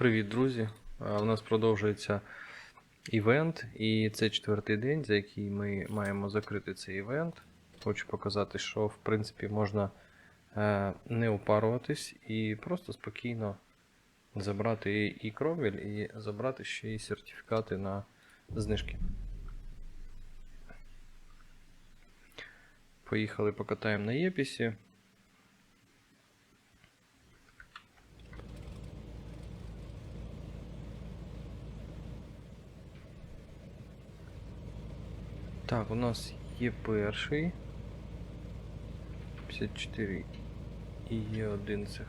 Привіт, друзі! У нас продовжується івент, і це четвертий день, за який ми маємо закрити цей івент. Хочу показати, що в принципі можна е, не упаруватись і просто спокійно забрати і кровель, і забрати ще й сертифікати на знижки. Поїхали покатаємо на Єпісі. Так, у нас є перший. 54. І є один це.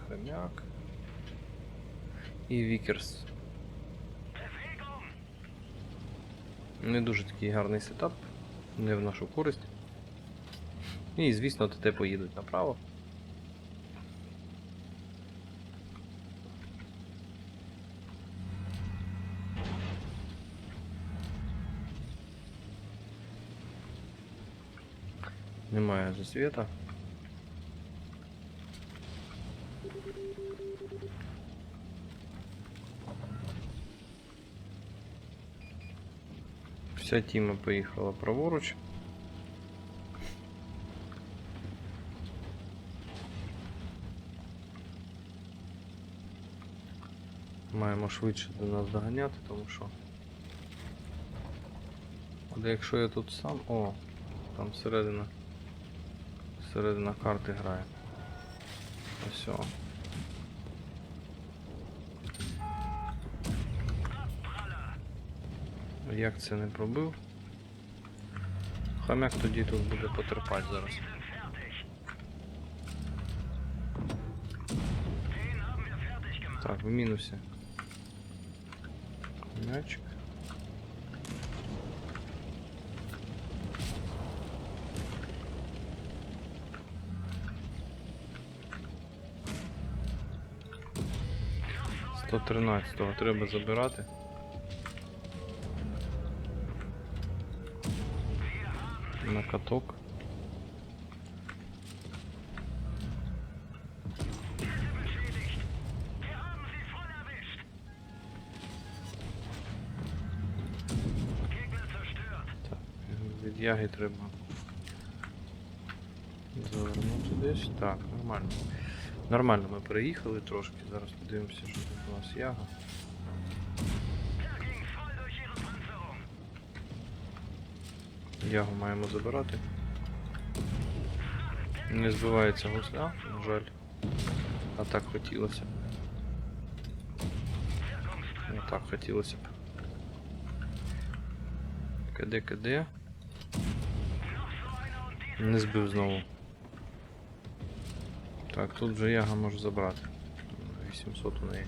І Вікерс. Не дуже такий гарний сетап, не в нашу користь. І, звісно, ТТ поїдуть направо. Немає засвіта. Вся тіма поїхала праворуч. Маємо швидше до нас доганяти, тому що. Але якщо я тут сам... О, там середина середина карти грає. Ось. О. Як це не пробив? Хам'як тоді тут буде потерпати зараз. Так, в мінусі. Хам'ячик. 13-го треба забирати. На каток. Так, від яги треба завернути десь. Так, нормально. Нормально ми приїхали трошки, зараз подивимося, що у нас яга. Ягу маємо забирати. Не збивається гусля, на жаль. А так хотілося. Не так хотілося б. КД, КД. Не збив знову. Так, тут вже яга можу забрати. 800 у неї.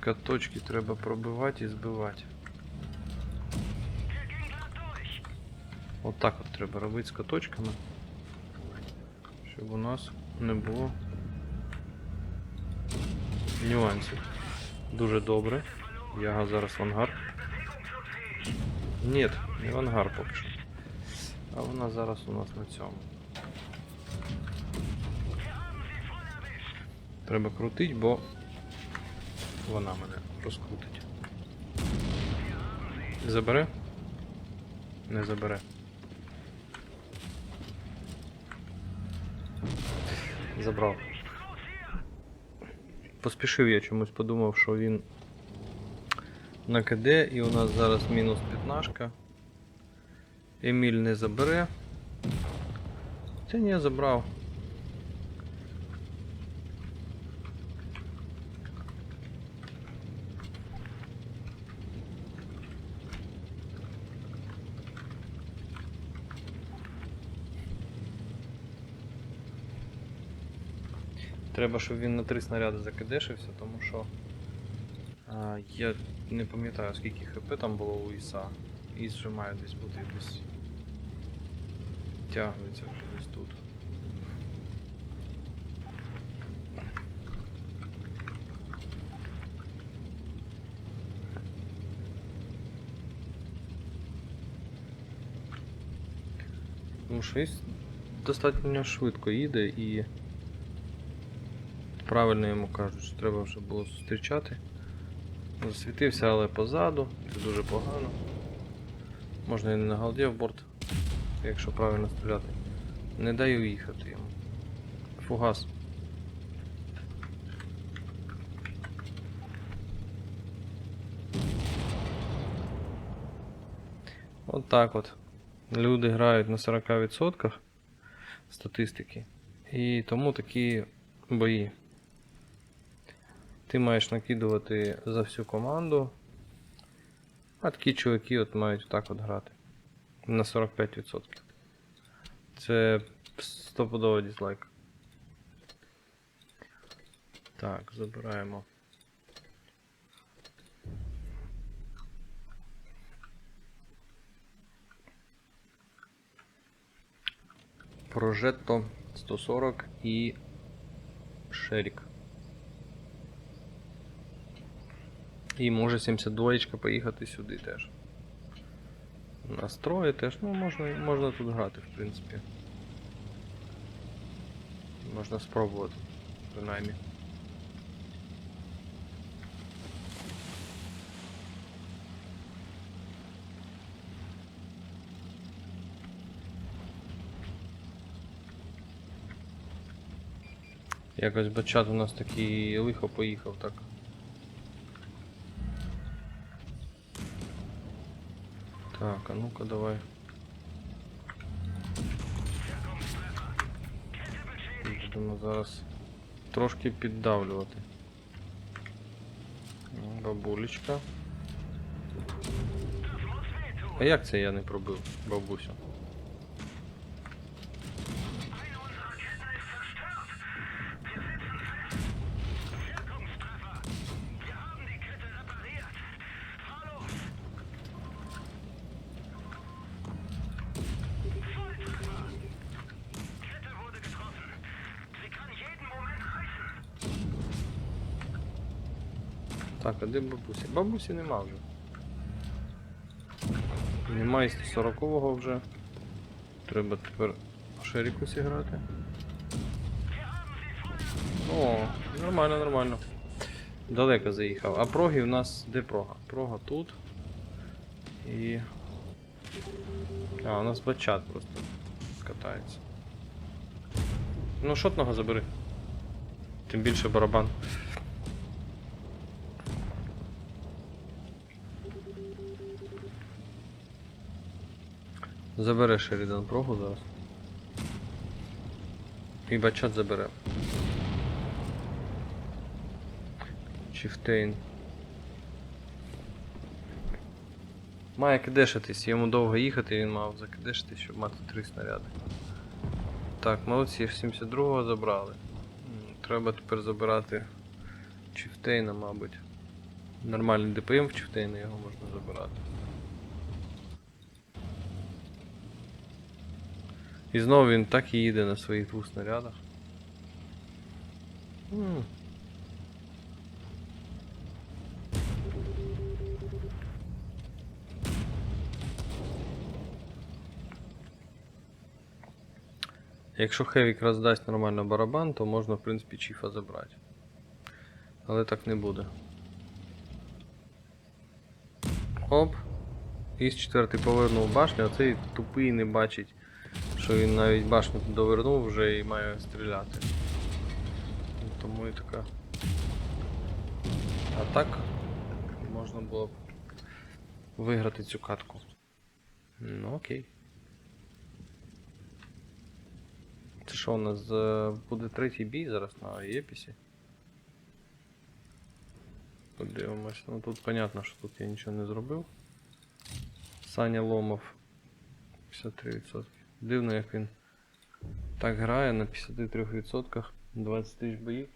Каточки треба пробивати і збивати. Отак от треба робити з каточками. Щоб у нас не було нюансів. Дуже добре. Яга зараз в ангар. Ні, не в ангар поки що. А вона зараз у нас на цьому. Треба крутить, бо вона мене розкрутить. Забере? Не забере. Забрав. Поспішив я чомусь подумав, що він на КД і у нас зараз мінус п'ятнашка. Еміль не забере. Це не забрав. Треба, щоб він на три снаряди закидешився, тому що а, я не пам'ятаю скільки хп там було у Іса. Іс вже має десь бути десь. Тягується вже десь тут. Тому що Іс достатньо швидко їде і правильно йому кажуть, що треба вже було зустрічати. Засвітився, але позаду, це дуже погано. Можна і не на голді в борт, якщо правильно стріляти. Не даю їхати йому. Фугас. От так от. Люди грають на 40% статистики. І тому такі бої. Ти маєш накидувати за всю команду. А такі чуваки от мають отак от грати. На 45%. Це стопудово дизлайк. Так, забираємо. Прожетто 140 і Шерік. І може 72 поїхати сюди теж. Настрої теж, ну можна, можна тут грати, в принципі. Можна спробувати, принаймні. Якось бачат у нас такий лихо поїхав так. Так, а ну-ка давай. Будемо зараз трошки піддавлювати. Ну, Бабулечка. А як це я не пробив, бабусю? Так, а де бабуся? Бабусі нема вже. Немає 140-го вже. Треба тепер Шеріку зіграти. О, нормально, нормально. Далеко заїхав. А проги у нас де прога? Прога тут. І. А, у нас бачат просто катається. Ну, шотного забери. Тим більше барабан. Забере Шерідан прогу зараз. І бачат забере. Чифтейн. Має кидешитись, йому довго їхати, він мав закидешитись, щоб мати три снаряди. Так, молодці, 72-го забрали. Треба тепер забирати Чифтейна, мабуть. Нормальний ДПМ в Чифтейна його можна забирати. І знову він так і їде на своїх двох снарядах. Якщо Хевік роздасть нормально барабан, то можна, в принципі, Чіфа забрати. Але так не буде. Оп. Із четвертий повернув башню, а цей тупий не бачить, що він навіть башню довернув вже і має стріляти. Тому і така. А так можна було б виграти цю катку. Ну окей. Це що у нас е, буде третій бій зараз на Єпісі? Подивимось. Ну тут понятно, що тут я нічого не зробив. Саня Ломов 53%. Дивно, як він так грає на 53%, 20 тисяч боїв.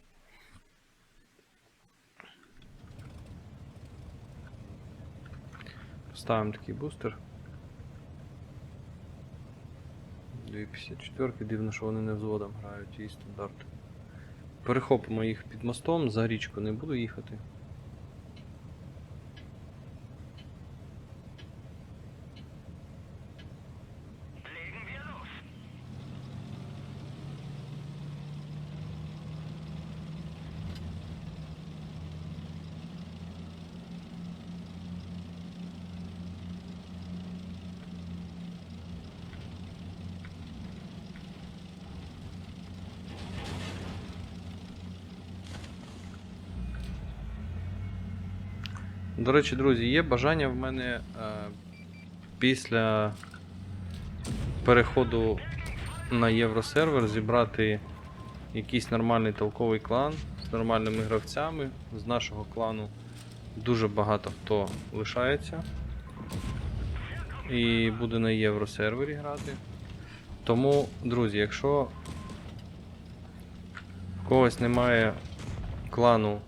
Ставимо такий бустер. 254 дивно, що вони не взводом грають і стандарт. Перехопимо їх під мостом, за річку не буду їхати. До речі, друзі, є бажання в мене е, після переходу на євросервер зібрати якийсь нормальний толковий клан з нормальними гравцями. З нашого клану дуже багато хто лишається. І буде на євросервері грати. Тому, друзі, якщо в когось немає клану,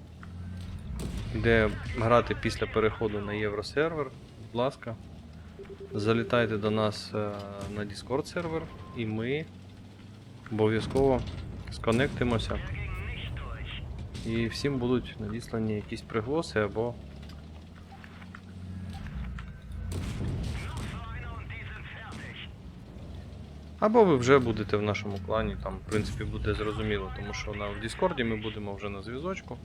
де грати після переходу на євросервер, будь ласка, залітайте до нас е, на Discord сервер і ми обов'язково сконектимося. І всім будуть надіслані якісь приголоси або Або ви вже будете в нашому клані, там, в принципі, буде зрозуміло, тому що на в Діскорді ми будемо вже на зв'язочку.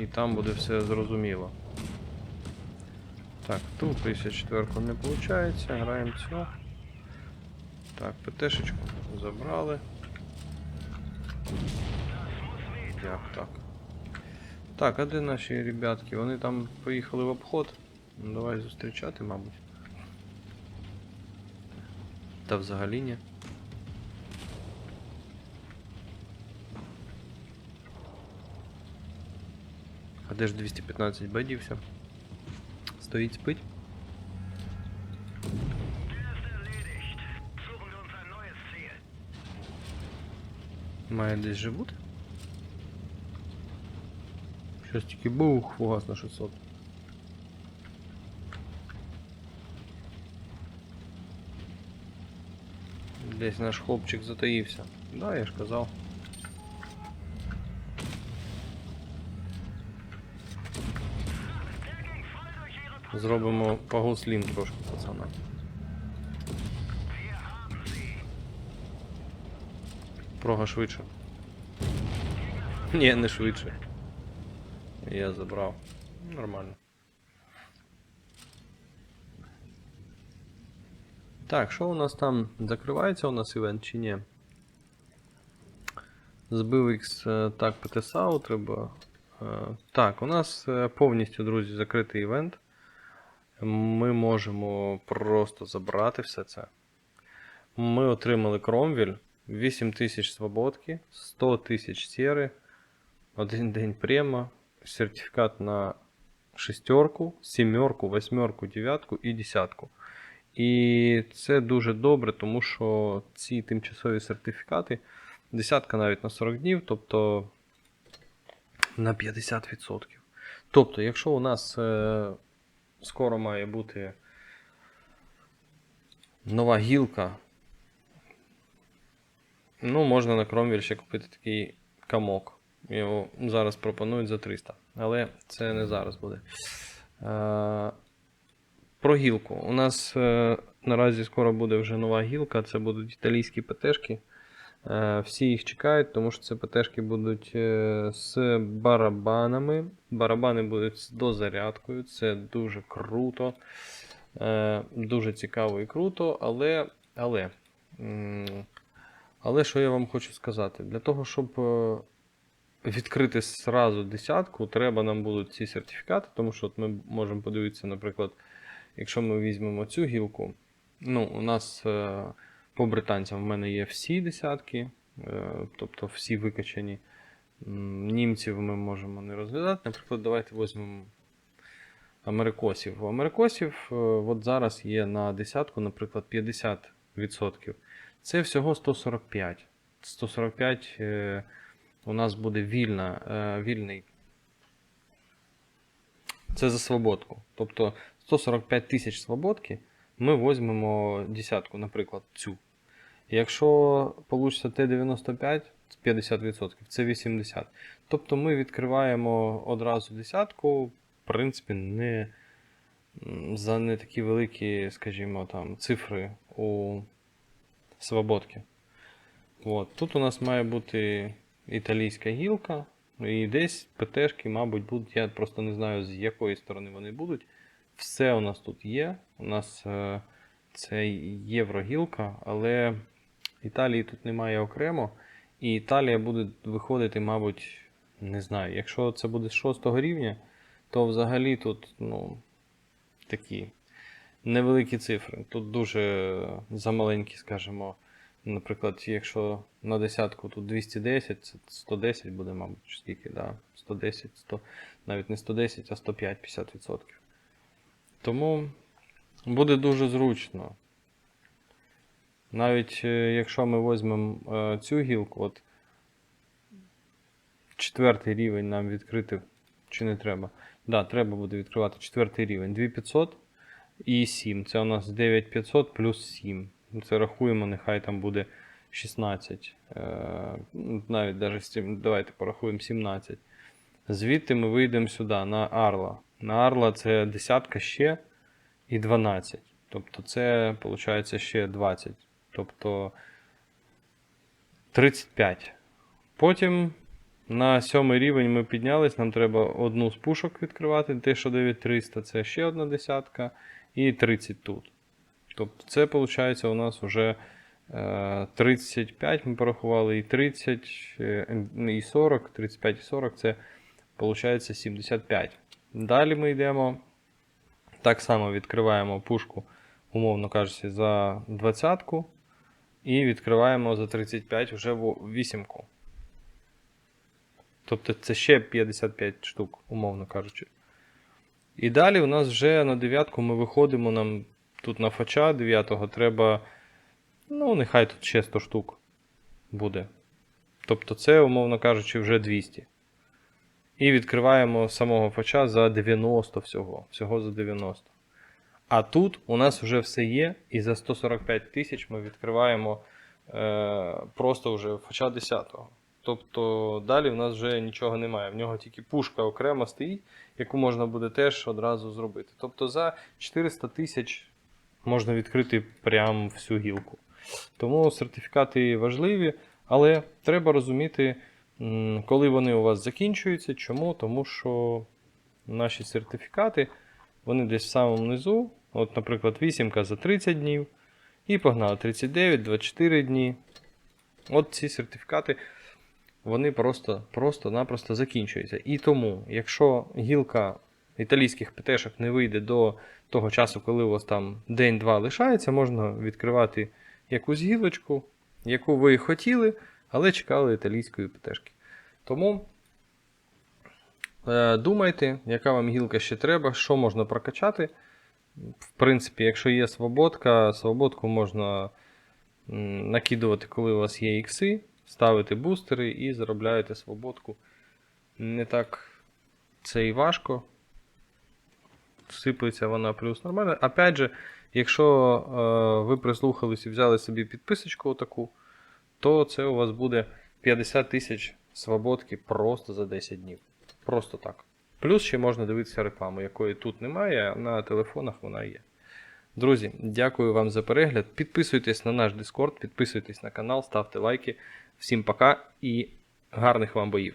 І там буде все зрозуміло. Так, ту 54 не виходить, граємо цю. Так, ПТшечку забрали. Як так? Так, а де наші ребятки? Вони там поїхали в обход. Ну, давай зустрічати, мабуть. Та взагалі ні. А де ж 215 бадівся? Стоїть спить? Має десь живуть? Щось тільки бух, фугас на 600. Десь наш хлопчик затаївся. Да, я ж казав. Зробимо погуслім трошки, пацана. Прога швидше. Ні, не швидше. Я забрав. Нормально. Так, що у нас там? Закривається у нас івент чи ні? Збив X е, так ПТСАУ треба. Е, Так, у нас е, повністю, друзі, закритий івент. Ми можемо просто забрати все це. Ми отримали Кромвіль, 8000 свободки, 100 тисяч сєри, один день према, сертифікат на шестерку, сімерку, восьмерку, дев'ятку і десятку. І це дуже добре, тому що ці тимчасові сертифікати, десятка навіть на 40 днів, тобто на 50%. Тобто, якщо у нас е, скоро має бути нова гілка, ну, можна на Кромвіль ще купити такий камок. Його зараз пропонують за 300, але це не зараз буде. Е, про гілку. У нас е, наразі скоро буде вже нова гілка, це будуть італійські ПТшки. Е, всі їх чекають, тому що це ПТшки будуть е, з барабанами. Барабани будуть з дозарядкою. Це дуже круто. Е, дуже цікаво і круто, але. Але, але що я вам хочу сказати? Для того, щоб відкрити зразу десятку, треба нам будуть ці сертифікати, тому що от ми можемо подивитися, наприклад. Якщо ми візьмемо цю гілку, ну, у нас по британцям в мене є всі десятки, е, тобто всі викачані. Німців ми можемо не розглядати. Наприклад, давайте візьмемо америкосів. У америкосів е, от зараз є на десятку, наприклад, 50%. Це всього 145. 145 е, у нас буде вільна, вільний. Це за свободку. Тобто 145 тисяч свободки, ми візьмемо десятку, наприклад, цю. Якщо вийде Т95 з 50%, це 80%. Тобто ми відкриваємо одразу десятку, в принципі, не за не такі великі, скажімо, там, цифри у свободки. От. Тут у нас має бути італійська гілка, і десь ПТшки, мабуть, будуть. Я просто не знаю, з якої сторони вони будуть. Все у нас тут є. У нас е, це єврогілка, але Італії тут немає окремо. І Італія буде виходити, мабуть, Не знаю, якщо це буде з 6 рівня, то взагалі тут, ну, такі невеликі цифри. Тут дуже замаленькі, скажімо. Наприклад, якщо на десятку тут 210, це 110 буде, мабуть, скільки, да? 110, 100, навіть не 110, а 105, 50%. Тому буде дуже зручно. Навіть е, якщо ми візьмемо е, цю гілку, от четвертий рівень нам відкрити, чи не треба? Да, треба буде відкривати четвертий рівень 2500 і 7. Це у нас 9500 плюс 7. Це рахуємо, нехай там буде 16. Е, ну, навіть даже, давайте порахуємо 17. Звідти ми вийдемо сюди на Арла. На Арла це десятка ще і 12. Тобто це виходить ще 20. Тобто 35. Потім на сьомий рівень ми піднялись, нам треба одну з пушок відкривати, те, що 9300, це ще одна десятка, і 30 тут. Тобто це виходить у нас вже е, 35 ми порахували, і 30, е, і 40, 35 і 40 це виходить 75. Далі ми йдемо. Так само відкриваємо пушку, умовно кажучи, за 20 і відкриваємо за 35 вже вісімку. Тобто це ще 55 штук, умовно кажучи. І далі у нас вже на дев'ятку ми виходимо. Нам тут на фача 9 треба. Ну, нехай тут ще 100 штук буде. Тобто це, умовно кажучи, вже 200. І відкриваємо самого фача за 90 всього. Всього за 90. А тут у нас вже все є, і за 145 тисяч ми відкриваємо е, просто вже фача 10. Тобто далі в нас вже нічого немає. В нього тільки пушка окремо стоїть, яку можна буде теж одразу зробити. Тобто за 400 тисяч можна відкрити прям всю гілку. Тому сертифікати важливі, але треба розуміти, коли вони у вас закінчуються. Чому? Тому що наші сертифікати вони десь в самому низу. От, наприклад, вісімка за 30 днів. І погнали 39, 24 дні. От ці сертифікати вони просто, просто-напросто закінчуються. І тому, якщо гілка італійських ПТшок не вийде до того часу, коли у вас там день-два лишається, можна відкривати якусь гілочку, яку ви хотіли, але чекали італійської ПТшки. Тому е, думайте, яка вам гілка ще треба, що можна прокачати. В принципі, якщо є свободка, свободку можна накидувати, коли у вас є ікси, ставити бустери і заробляєте свободку. Не так це і важко. Сиплеться вона плюс нормально. Опять же, якщо е, ви прислухались і взяли собі підписочку отаку, то це у вас буде 50 тисяч свободки просто за 10 днів. Просто так. Плюс ще можна дивитися рекламу, якої тут немає, а на телефонах вона є. Друзі, дякую вам за перегляд. Підписуйтесь на наш Discord, підписуйтесь на канал, ставте лайки. Всім пока і гарних вам боїв!